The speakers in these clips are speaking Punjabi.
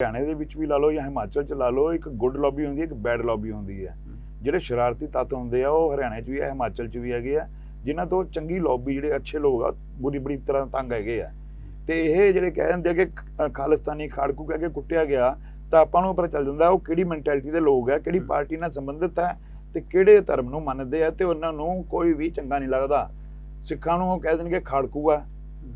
ਹਰਿਆਣੇ ਦੇ ਵਿੱਚ ਵੀ ਲਾ ਲਓ ਜਾਂ ਹਿਮਾਚਲ ਚ ਲਾ ਲਓ ਇੱਕ ਗੁੱਡ ਲੌਬੀ ਹੁੰਦੀ ਹੈ ਇੱਕ ਬੈਡ ਲੌਬੀ ਹੁੰਦੀ ਹੈ। ਜਿਹੜੇ ਸ਼ਰਾਰਤੀ ਤੱਤ ਹੁੰਦੇ ਆ ਉਹ ਹਰਿਆਣੇ 'ਚ ਵੀ ਹੈ ਹਿਮਾਚਲ 'ਚ ਵੀ ਹੈਗੇ ਆ ਜਿਨ੍ਹਾਂ ਤੋਂ ਚੰਗੀ ਲੌਬੀ ਜਿਹੜੇ ਅੱਛੇ ਲੋਕ ਆ ਬੁਰੀ ਬੁਰੀ ਤਰ੍ਹਾਂ ਤੰਗ ਹੈਗੇ ਆ। ਤੇ ਇਹ ਜਿਹੜੇ ਕਹਿ ਦਿੰਦੇ ਆ ਕਿ ਖਾਲਿਸਤਾਨੀ ਖਾੜਕੂ ਕਹਿ ਕੇ ਕੁੱਟਿਆ ਗਿਆ ਤਾਂ ਆਪਾਂ ਨੂੰ ਪਤਾ ਚੱਲ ਜਾਂਦਾ ਉਹ ਕਿਹੜੀ ਮੈਂਟੈਲਿਟੀ ਦੇ ਲੋਕ ਆ ਕਿਹੜੀ ਪਾਰਟੀ ਨਾਲ ਸੰਬੰਧਿਤ ਹੈ ਤੇ ਕਿਹੜੇ ਧਰਮ ਨੂੰ ਮੰਨਦੇ ਆ ਤੇ ਉਹਨਾਂ ਨੂੰ ਕੋਈ ਵੀ ਚੰਗਾ ਨਹੀਂ ਲੱਗਦਾ। ਸਿੱਖਾਂ ਨੂੰ ਉਹ ਕਹਿ ਦੇਣਗੇ ਖਾੜਕੂ ਆ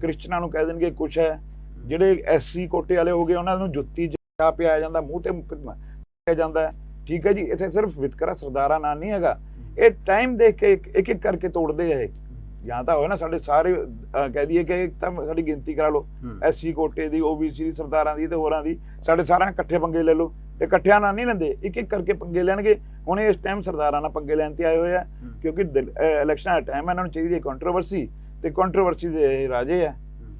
ਕ੍ਰਿਸਚਨਾਂ ਨੂੰ ਕਹਿ ਦੇਣਗੇ ਕੁਛ ਹੈ। ਜਿਹੜੇ ਐਸਸੀ ਕੋਟੇ ਵਾਲੇ ਹੋ ਗਏ ਉਹਨਾਂ ਨੂੰ ਜੁੱਤੀ ਜਾ ਪਿਆ ਜਾਂਦਾ ਮੂੰਹ ਤੇ ਪਿਆ ਜਾਂਦਾ ਹੈ। ਠੀਕ ਹੈ ਜੀ ਇੱਥੇ ਸਿਰਫ ਵਿਤਕਰਾ ਸਰਦਾਰਾਂ ਨਾਲ ਨਹੀਂ ਹੈਗਾ। ਇਹ ਟਾਈਮ ਦੇਖ ਕੇ ਇੱਕ ਇੱਕ ਕਰਕੇ ਤੋੜਦੇ ਆ ਇਹ। ਜਾਂ ਤਾਂ ਹੋਏ ਨਾ ਸਾਡੇ ਸਾਰੇ ਕਹਿ ਦਈਏ ਕਿ ਇੱਕ ਤਾਂ ਸਾਡੀ ਗਿਣਤੀ ਕਰਾ ਲਓ। ਐਸਸੀ ਕੋਟੇ ਦੀ ਓਬੀਸੀ ਦੀ ਸਰਦਾਰਾਂ ਦੀ ਤੇ ਹੋਰਾਂ ਦੀ। ਸਾਡੇ ਸਾਰਿਆਂ ਇਕੱਠੇ ਪੰਗੇ ਲੈ ਲਓ। ਤੇ ਇਕੱਠਿਆਂ ਨਾਲ ਨਹੀਂ ਲੈਂਦੇ ਇੱਕ ਇੱਕ ਕਰਕੇ ਪੰਗੇ ਲੈਣਗੇ। ਹੁਣ ਇਸ ਟਾਈਮ ਸਰਦਾਰਾਂ ਨਾਲ ਪੰਗੇ ਲੈਣ ਤੇ ਆਏ ਹੋਏ ਆ। ਕਿਉਂਕਿ ਇਲੈਕਸ਼ਨ ਦਾ ਟਾਈਮ ਇਹਨਾਂ ਨੂੰ ਚਾਹੀਦੀ ਹੈ ਕੰਟਰੋਵਰਸੀ ਤੇ ਕੰਟਰੋਵਰਸੀ ਦੇ ਰਾਜੇ ਆ।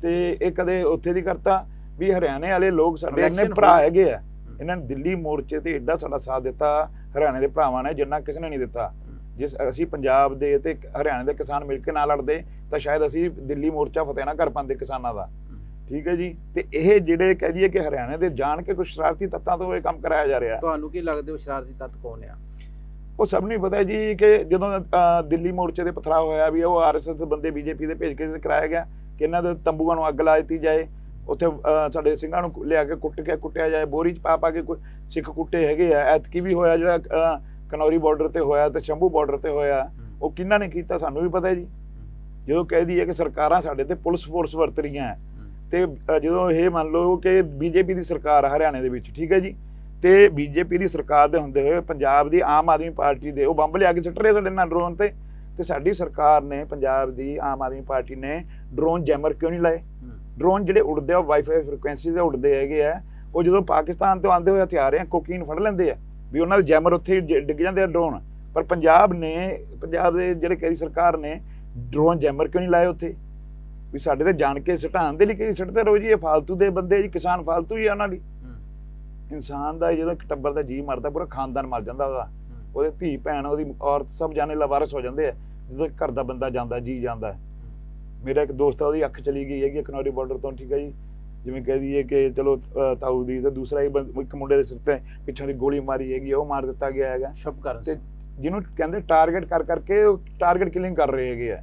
ਤੇ ਇਹ ਕਦੇ ਉੱਥੇ ਦੀ ਕਰਤਾ ਵੀ ਹਰਿਆਣੇ ਵਾਲੇ ਲੋਕ ਸਾਡੇ ਇੰਨੇ ਭਰਾ। ਹੈਗੇ ਆ। ਇਹਨਾਂ ਨੇ ਦਿੱਲੀ ਮੋਰਚੇ ਤੇ ਐਡਾ ਸਾਡਾ ਸਾਥ ਦਿੱਤਾ ਹਰਿਆਣੇ ਦੇ ਭਰਾਵਾਂ ਨੇ ਜਿੰਨਾ ਕਿਸੇ ਨੇ ਨਹੀਂ ਦਿੱਤਾ। ਜਿਸ ਅਸੀਂ ਪੰਜਾਬ ਦੇ ਤੇ ਹਰਿਆਣੇ ਦੇ ਕਿਸਾਨ ਮਿਲ ਕੇ ਨਾਲ ਲੜਦੇ ਤਾਂ ਸ਼ਾਇਦ ਅਸੀਂ ਦਿੱਲੀ ਮੋਰਚਾ ਫਤਿਹ ਨਾ ਕਰ ਪਾਉਂਦੇ ਕਿਸਾਨਾਂ ਦਾ। ਠੀਕ ਹੈ ਜੀ? ਤੇ ਇਹ ਜਿਹੜੇ ਕਹਿ ਦਈਏ ਕਿ ਹਰਿਆਣੇ ਦੇ ਜਾਣ ਕੇ ਕੁਝ ਸ਼ਰਾਰਤੀ ਤੱਤਾਂ ਤੋਂ ਇਹ ਕੰਮ ਕਰਾਇਆ ਜਾ ਰਿਹਾ। ਤੁਹਾਨੂੰ ਕੀ ਲੱਗਦਾ ਉਹ ਸ਼ਰਾਰਤੀ ਤੱਤ ਕੌਣ ਆ? ਉਹ ਸਭ ਨੂੰ ਹੀ ਪਤਾ ਹੈ ਜੀ ਕਿ ਜਦੋਂ ਦਿੱਲੀ ਮੋਰਚੇ ਦੇ ਪਥਰਾਅ ਹੋਇਆ ਵੀ ਉਹ ਆਰਐਸਐਸ ਦੇ ਬੰਦੇ ਬੀਜੇਪੀ ਦੇ ਭੇਜ ਕੇ ਕਰਾਇਆ ਗਿਆ ਕਿ ਇਹਨਾਂ ਦੇ ਤੰਬੂਆਂ ਨੂੰ ਅੱਗ ਲਾ ਦਿੱਤੀ ਜਾਏ ਉੱਥੇ ਸਾਡੇ ਸਿੰਘਾਂ ਨੂੰ ਲਿਆ ਕੇ ਕੁੱਟ ਕੇ ਕੁੱਟਿਆ ਜਾਏ ਬੋਰੀ ਚ ਪਾ ਪਾ ਕੇ ਸਿੱਖ ਕੁੱਟੇ ਹੈਗੇ ਆ। ਐਤਕੀ ਵੀ ਹੋਇਆ ਜਿਹੜਾ ਕਨੌਰੀ ਬਾਰਡਰ ਤੇ ਹੋਇਆ ਤੇ ਸ਼ੰਭੂ ਬਾਰਡਰ ਤੇ ਹੋਇਆ ਉਹ ਕਿਹਨਾਂ ਨੇ ਕੀਤਾ ਸਾਨੂੰ ਵੀ ਪਤਾ ਹੈ ਜੀ। ਜਦੋਂ ਕਹਿ ਦਈਏ ਕਿ ਸਰਕਾਰਾਂ ਸਾਡੇ ਤੇ ਪੁਲਿਸ ਫੋਰਸ ਵਰਤ ਰਹੀਆਂ ਹੈ ਤੇ ਜਦੋਂ ਇਹ ਮੰਨ ਲਓ ਕਿ ਬੀਜੇਪੀ ਦੀ ਸਰਕਾਰ ਹਰਿਆਣੇ ਦੇ ਵਿੱਚ ਠੀਕ ਹੈ ਜੀ ਤੇ ਬੀਜੇਪੀ ਦੀ ਸਰਕਾਰ ਦੇ ਹੁੰਦੇ ਹੋਏ ਪੰਜਾਬ ਦੀ ਆਮ ਆਦਮੀ ਪਾਰਟੀ ਦੇ ਉਹ ਬੰਬ ਲਿਆ ਕੇ ਸਿੱਟ ਰਹੇ ਸਾਡੇ ਨਾਲ ਡਰੋਨ ਤੇ। ਤੇ ਸਾਡੀ ਸਰਕਾਰ ਨੇ ਪੰਜਾਬ ਦੀ ਆਮ ਆਦਮੀ ਪਾਰਟੀ ਨੇ ਡਰੋਨ ਜੈਮਰ ਕਿਉਂ ਨਹੀਂ ਲਾਏ? ਡਰੋਨ ਜਿਹੜੇ ਉੜਦੇ ਆ ਵਾਈਫਾਈ ਫ੍ਰੀਕੁਐਂਸੀ ਤੇ ਉੜਦੇ ਹੈਗੇ ਆ। ਉਹ ਜਦੋਂ ਪਾਕਿਸਤਾਨ ਤੋਂ ਆਉਂਦੇ ਹੋਏ ਹਥਿਆਰ ਆ ਕੋਕੀਨ ਫੜ ਲੈਂਦੇ ਆ ਵੀ ਉਹਨਾਂ ਦੇ ਜੈਮਰ ਉੱਥੇ ਡਿੱਗ ਜਾਂਦੇ ਆ ਡਰੋਨ ਪਰ ਪੰਜਾਬ ਨੇ ਪੰਜਾਬ ਦੇ ਜਿਹੜੇ ਕਈ ਸਰਕਾਰ ਨੇ ਡਰੋਨ ਜੈਮਰ ਕਿਉਂ ਨਹੀਂ ਲਾਏ ਉੱਥੇ? ਵੀ ਸਾਡੇ ਤੇ ਜਾਣ ਕੇ ਸਟਾਉਣ ਦੇ ਲਈ ਕਈ ਸਿੱਟਦੇ ਰਹੋ ਜੀ ਇਹ ਫਾਲਤੂ ਦੇ ਬੰਦੇ ਜੀ ਕਿਸਾਨ ਫਾਲਤੂ ਹੀ ਆ ਉਹਨਾਂ ਦੀ। ਇਨਸਾਨ ਦਾ ਜਦੋਂ ਇੱਕ ਟੱਬਰ ਦਾ ਜੀ ਮਰਦਾ ਪੂਰਾ ਖਾਨਦਾਨ ਮਰ ਜਾਂਦਾ ਉਹਦਾ। ਉਹਦੇ ਧੀ ਭੈਣ ਉਹਦੀ ਔਰਤ ਸਭ ਜਾਣੇ ਲਵਾਰਸ ਹੋ ਜਾਂਦੇ ਆ। ਜਦੋਂ ਘਰ ਦਾ ਬੰਦਾ ਜਾਂਦਾ ਜੀ ਜਾਂਦਾ। ਮੇਰਾ ਇੱਕ ਦੋਸਤ ਆ ਉਹਦੀ ਅੱਖ ਚਲੀ ਗਈ ਹੈਗੀ ਕਨੌਰੀ ਬਾਰਡਰ ਤੋਂ ਠੀਕ ਹੈ ਜੀ। ਜਿਵੇਂ ਕਹਿ ਦਈਏ ਕਿ ਚਲੋ ਤਾਊ ਦੀ ਤੇ ਦੂਸਰਾ ਇੱਕ ਮੁੰਡੇ ਦੇ ਸਿਰ ਤੇ ਪਿੱਛੋਂ ਦੀ ਗੋਲੀ ਮਾਰੀ ਹੈਗੀ ਉਹ ਮਾਰ ਦਿੱਤਾ ਗਿਆ ਹੈਗਾ। ਸ਼ੁਭ ਕਰਨ ਤੇ ਜਿਹਨੂੰ ਕਹਿੰਦੇ ਟਾਰਗੇਟ ਕਰ ਕਰਕੇ ਟਾਰਗੇਟ ਕਿਲਿੰਗ ਕਰ ਰਹੇ ਹੈਗੇ ਆ।